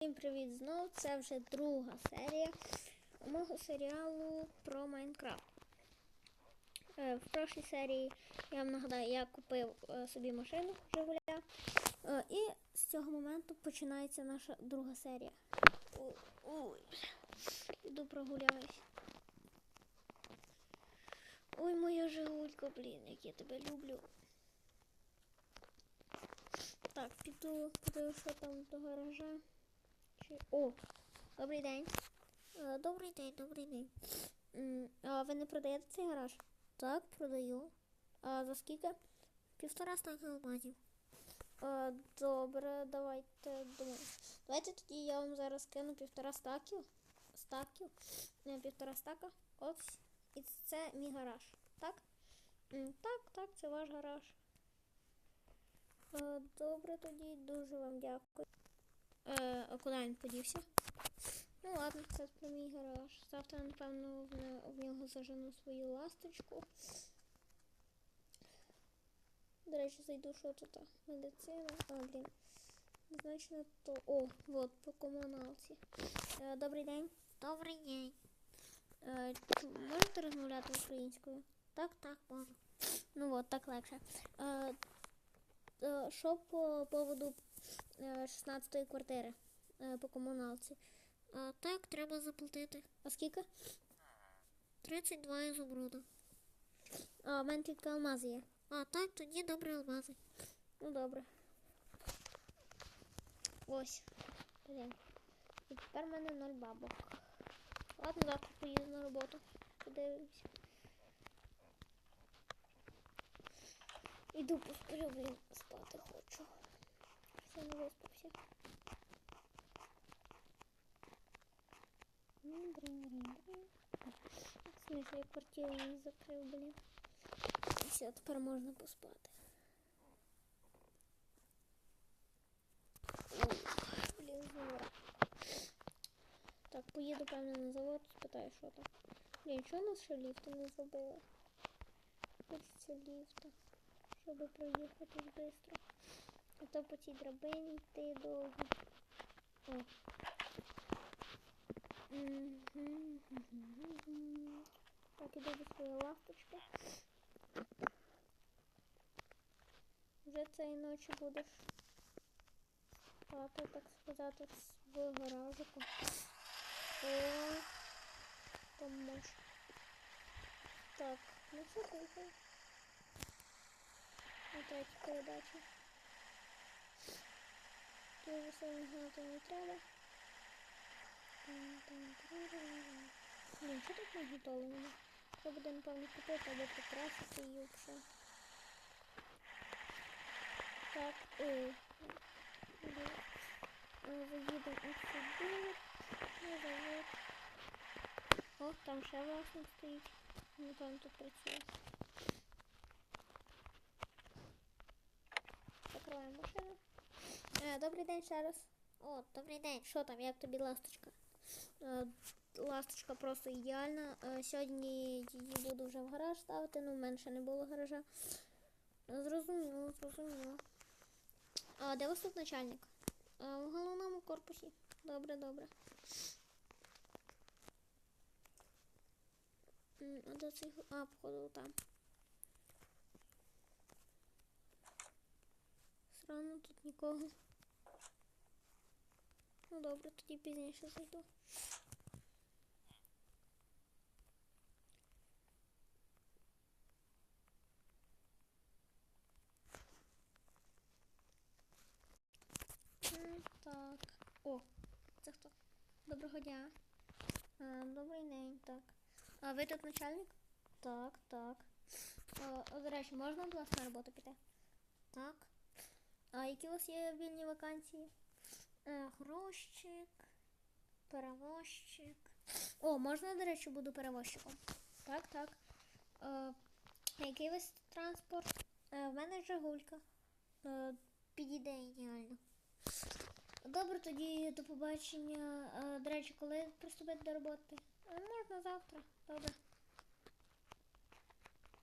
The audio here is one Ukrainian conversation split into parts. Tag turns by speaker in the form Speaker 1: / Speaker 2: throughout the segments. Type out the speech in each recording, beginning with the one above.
Speaker 1: Всім привіт знов! Це вже друга серія мого серіалу про Майнкрафт. Е, В прошлій серії я вам нагадаю, я купив е, собі машину Жигуля. Е, І з цього моменту починається наша друга серія. Ой. Іду прогуляюсь. Ой, моя Жигулька, блін, як я тебе люблю. Так, піду, подивлюсь, що там до гаража. Чи... О, добрий день. Е, Добрий день, добрий день. А ви не продаєте цей гараж? Так, продаю. А за скільки? Півтора стака алмазів. Е, Добре, давайте думаю. Давайте тоді я вам зараз кину півтора стаків. Стаків. Не, півтора стака. Ось. І це мій гараж. Так? Так, так, це ваш гараж. Е, Добре, тоді дуже вам дякую. Е, а куди він подівся? Ну ладно, це про мій гараж. Завтра, напевно, в, нього зажену свою ласточку. До речі, зайду, що тут? Медицина. А, блін. Значно то. О, от, по комуналці. Е, добрий день. Добрий день. Е, можете розмовляти українською? Так, так, можу. Ну от, так легше. Е, е, що по поводу 16-ї квартири е, по комуналці. А, так, треба заплатити. А скільки? 32 ізумруда. А, в мене тільки алмази є. А, так, тоді добре алмази. Ну добре. Ось. І тепер в мене 0 бабок. Ладно, завтра поїду на роботу. Подивимось. Іду посплю, блін, спати хочу. Все не виспався. М, дрин, дрин, дрин. В смысле, я квартиру не закрив, блін. Все, тепер можна поспати. Ух, Блін, знову. Так, поїду, певно, на завод, спитаю, що там. Блін, чого нас ще ліфти не зробили? Хочеться ліфта, щоб проїхати швидко. А то по цій драбині йти довго. О. Так, іду до своєї ласточки. Вже цієї ночі будеш спати, так сказати, в гаражику. О, там може. Так, ну все. На третій передачі. Дуже сильно гнати не треба. Блін, що тут наготовлено? Треба буде, напевно, купити або покрасити її вже. Так, ой. Заїдемо ось сюди. На завод. О, там ще власник стоїть. Напевно, тут працює. Закриваємо машину. Е, добрий день ще раз. О, добрий день. Що там, як тобі ласточка? Е, ласточка просто ідеальна. Е, сьогодні її буду вже в гараж ставити, ну ще не було гаража. Зрозуміло, зрозуміло. А де вас тут начальник? В головному корпусі. Добре, добре. А де цей? А, походу там. Срано тут нікого. Ну добре, тоді пізніше зайду. Так. О, це хто? Доброго дня. А, добрий день, так. А ви тут начальник? Так, так. А, о, до речі, можна, будь ласка, на роботу піти? Так. А які у вас є вільні вакансії? Е, грузчик, перевозчик. О, можна, до речі, буду перевозчиком. Так, так. Е, який вас транспорт? Е, в мене Жигулька. Е, підійде ідеально. Добре, тоді до побачення. Е, до речі, коли приступити до роботи? Е, можна завтра. Добре.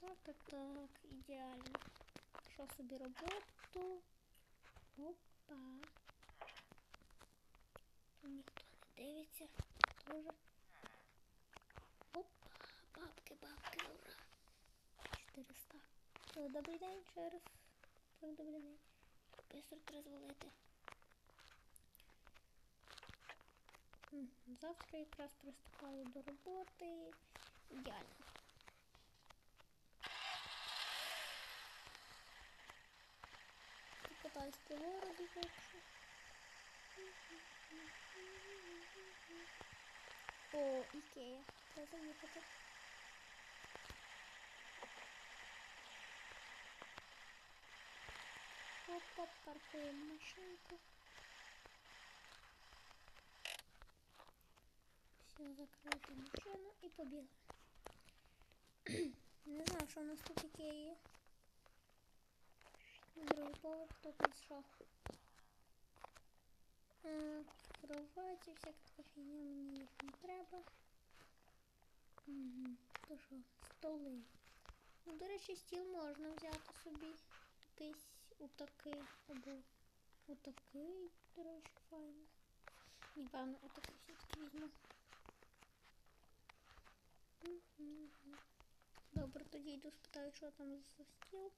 Speaker 1: Так, так, так, ідеально. Що собі роботу? Опа. Дивіться. Тоже. Оп, бабки, бабки, ура. 400. О, добрий день. Так, добрий день. Бистро треба звалити. М, Завтра якраз приступаю до роботи. Ідеально. Покатаюсь по городу, якщо. О, Ікея. Треба заїхати. Опа, паркуємо машинку. Все, закрити машину і побігли. Не знаю, що у нас тут Ікеї. Другий поверх, тут? Е, Кроваті, всяка така фігня, мені їх не треба. Угу. То що, столи. Ну, до речі, стіл можна взяти собі. Якийсь отакий або отакий, до речі, файно. Ні, певно, отакий все-таки візьму. Мгм. Добре, тоді йду спитаю, що там за стіл.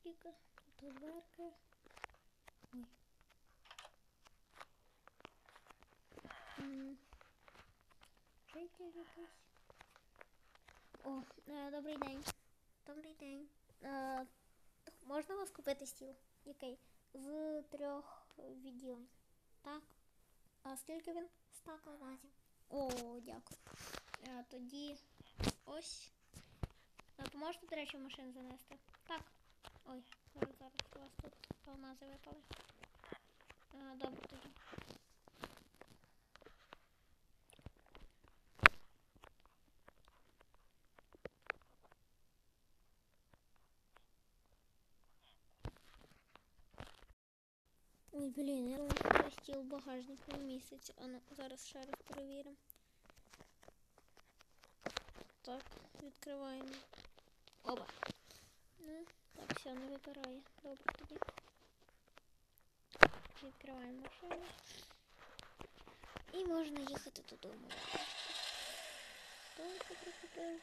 Speaker 1: Скільки? Тут дверки. Ой. Житель якийсь. О, е, добрий день. Добрий день. Е, можна у вас купити стіл? Який? З трьох відділень. Так. А скільки він? 100 квадратів. О, дякую. Е, тоді ось. А поможете, до речі, машину занести? Так. Ой, зараз зараз у вас тут алмази випали. Е, добре тоді. Блін, я що багажник не місяць. А ну, зараз ще раз перевіримо. Так, відкриваємо. Оба. Ну, так, все, не випирає. Добре тоді. Відкриваємо машину. І можна їхати додому. Столика прикупив.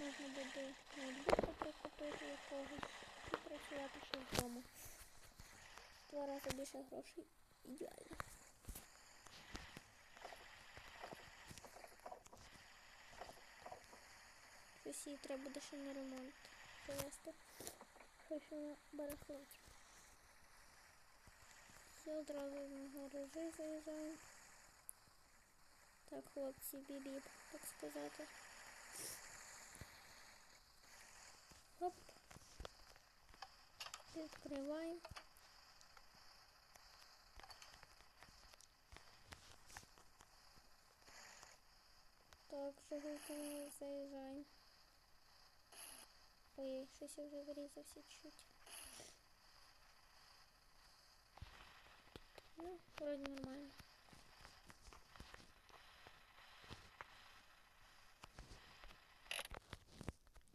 Speaker 1: Можна буде ноутбука прикупити якогось і працювати ще з дому. Два рази більше грошей. Ідеально. Щось їй треба буде ще на ремонт завести. Щось вона барахлить. Все, одразу на гаражі заїжджаємо. Так, хлопці, бібіп, так сказати. Хоп. Відкриваємо. Так, Жигульками заїжджаємо. Ой, щось я вже врізався чуть. Ну, вроде нормально.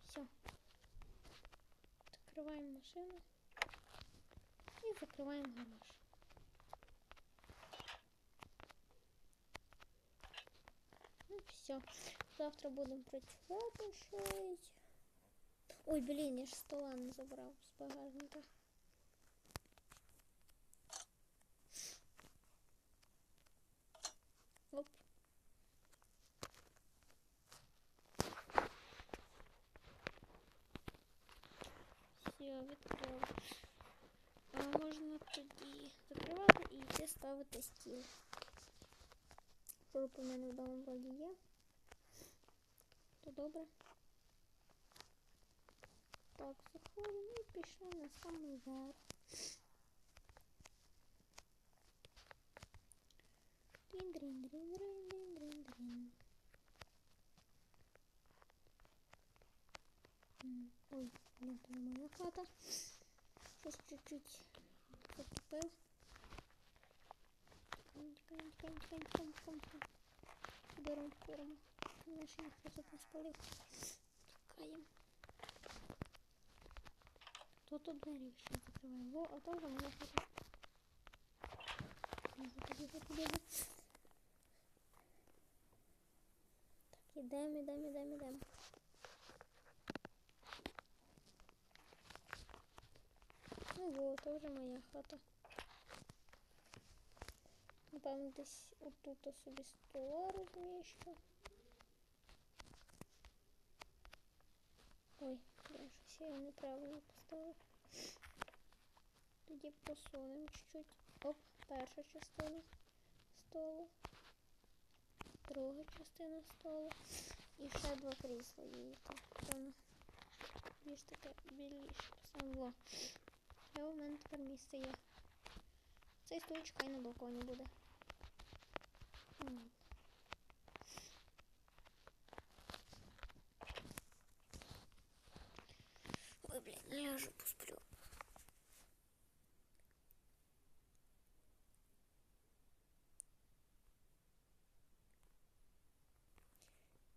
Speaker 1: Все. Закрываем машину и закрываем гараж. Все. Завтра будемо працювати щось. Ой, блін, я ж стола не забрав з багажника. Оп. Все, відкрив. А можна тоді закривати і йти ставити стіл. Коли у мене вдома вроді є, то добре. Так, заходимо і пішли на самий верх. Дрін-дрін-дрін-дрін-дрін-дрін-дрін. Ой, це не моя хата. Щось чуть-чуть потупив. Тікаємо, тікаємо, тікаємо, тікаємо, тікаємо, тікаємо. Беремо, беремо. Наші ніхто тут не спалив. Тікаємо. То тут двері ще закриваємо. Во, а то вже моя хата. Бігати, бігати, бігати. Ідем, ідем, ідем, ідем. Ну вот, це вже моя хата. Напевно, десь отут я собі стола розміщу. Ой, я щось я неправильно поставив. Тоді посунемо чуть-чуть. Оп, перша частина столу. Друга частина столу. І ще два крісла її. Так. Більш таке більше поставимо. Все, в мене тепер місце є. Цей стульчик хай на балконі буде. Ляжу, посплю.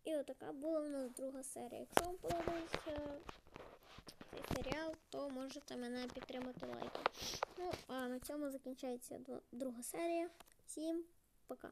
Speaker 1: І отака була в нас друга серія. Якщо вам подобається цей серіал, то можете мене підтримати лайком. Ну, а на цьому закінчається друга серія. Всім пока!